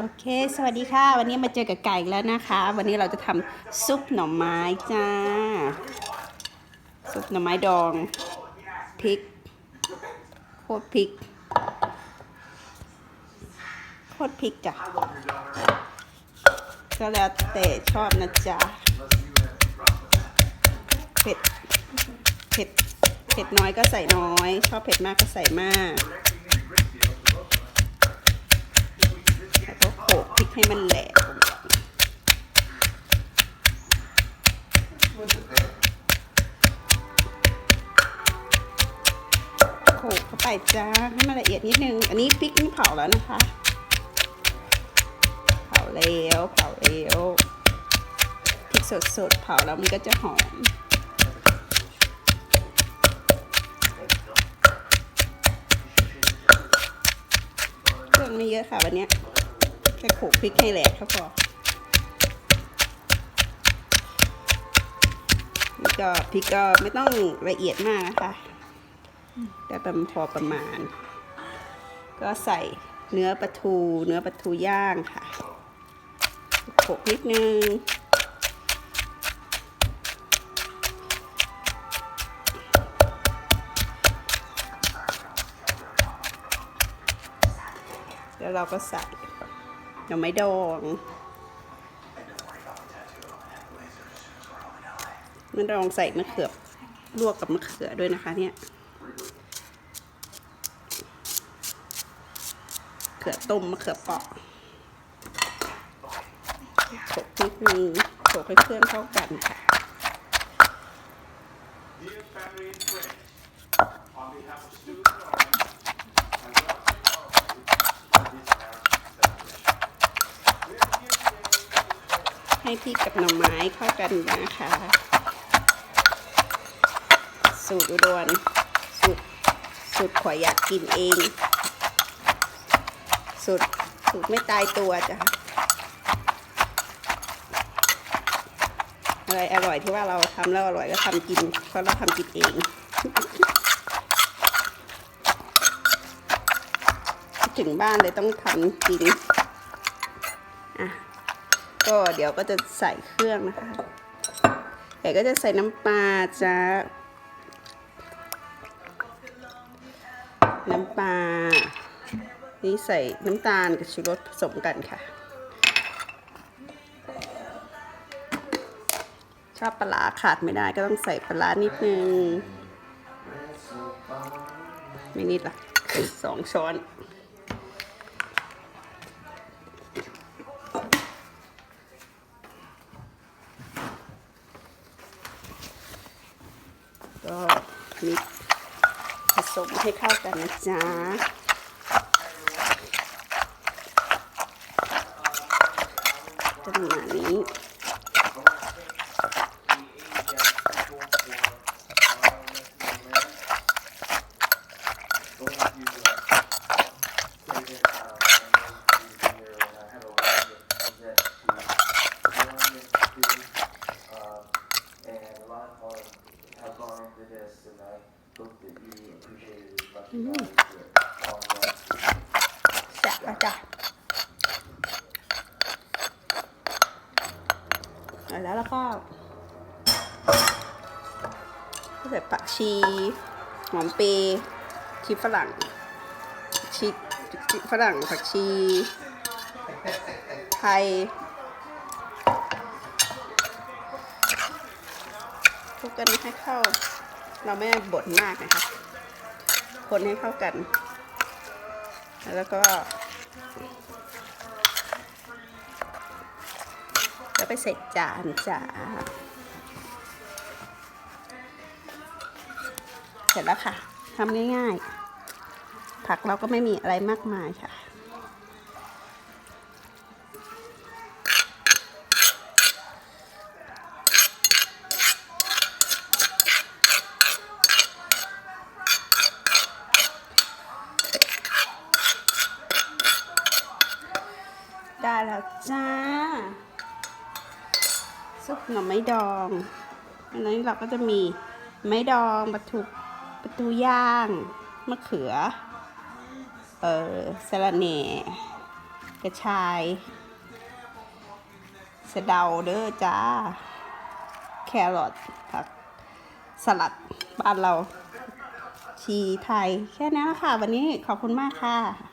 โอเค สวัสดีค่ะ วันนี้มาเจอกับไก่แล้วนะคะ วันนี้เราจะทำซุปหน่อไม้จ้า ซุปหน่อไม้ดองพริกโคตรพริกโคตรพริกจ้ะก็แล้วแต่ชอบนะจ๊ะเผ็ดเผ็ดเผ็ดน้อยก็ใส่น้อย ชอบเผ็ดมากก็ใส่มาก ให้มันแหลกโขลกเข้าไปจ้าให้มันละเอียดนิดนึง อันนี้พริกนี่เผาแล้วนะคะ เผาแล้วเผาแล้วพริกสดๆเผาแล้วมันก็จะหอมเครื่องไม่เยอะค่ะวันนี้ แค่โขลกพริกให้แหลกก็พอนี่ก็พริกก็ไม่ต้องละเอียดมากนะคะ แต่ประมาณพอประมาณ ก็ใส่เนื้อปลาทู เนื้อปลาทูย่างค่ะโขลกนิดนึงแล้วเราก็ใส่ หน่อไม้ดองมะดองใส่มะเขือลวกกับมะเขือด้วยนะคะเนี่ยเขือต้มมะเขือเปราะโขลกนิดนึงโขกให้เครื่องเข้ากันค่ะ ให้พริกกับหน่อไม้เข้ากันนะคะ สูตรอุดรสูตรสูตรขวอยากกินเอง สูตรสูตรไม่ตายตัวจ้ะอะไรอร่อยที่ว่าเราทำแล้วอร่อยก็ทำกินเพราะเราทำกินเองถึงบ้านเลยต้องทำกินอะ ก็เดี๋ยวก็จะใส่เครื่องนะคะแต่ก็จะใส่น้ำปลาจ้าน้ำปลา นี่ใส่น้ำตาลกับชูรสผสมกันค่ะ ชอบปลาขาดไม่ได้ก็ต้องใส่ปลาร้านิดนึง ไม่นิดละสองช้อนิด ผสมให้เข้ากันนะจ๊ะจะประมาณนี้ แซ่บแล้วจ้ะแล้วแล้วก็ก็ใส่ผักชี หอมเปรย์ชีฝรั่งชีชีฝรั่งผักชี ไทยคลุกกันให้เข้า เราไม่บดมากนะคะคนให้เข้ากัน แล้วก็แล้วไปใส่จานจ้าเสร็จแล้วค่ะทำง่ายๆ ผักเราก็ไม่มีอะไรมากมายค่ะ จ้า ซุปหน่อไม้ดองอันนี้เราก็จะมีไม้ดองปลาทูปลาทูย่าง มะเขือ เออสะระแหน่กระชายสะเดาเด้อจ้า แครอทผักสลัดบ้านเราชีไทย แค่นั้นละค่ะ วันนี้ขอบคุณมากค่ะ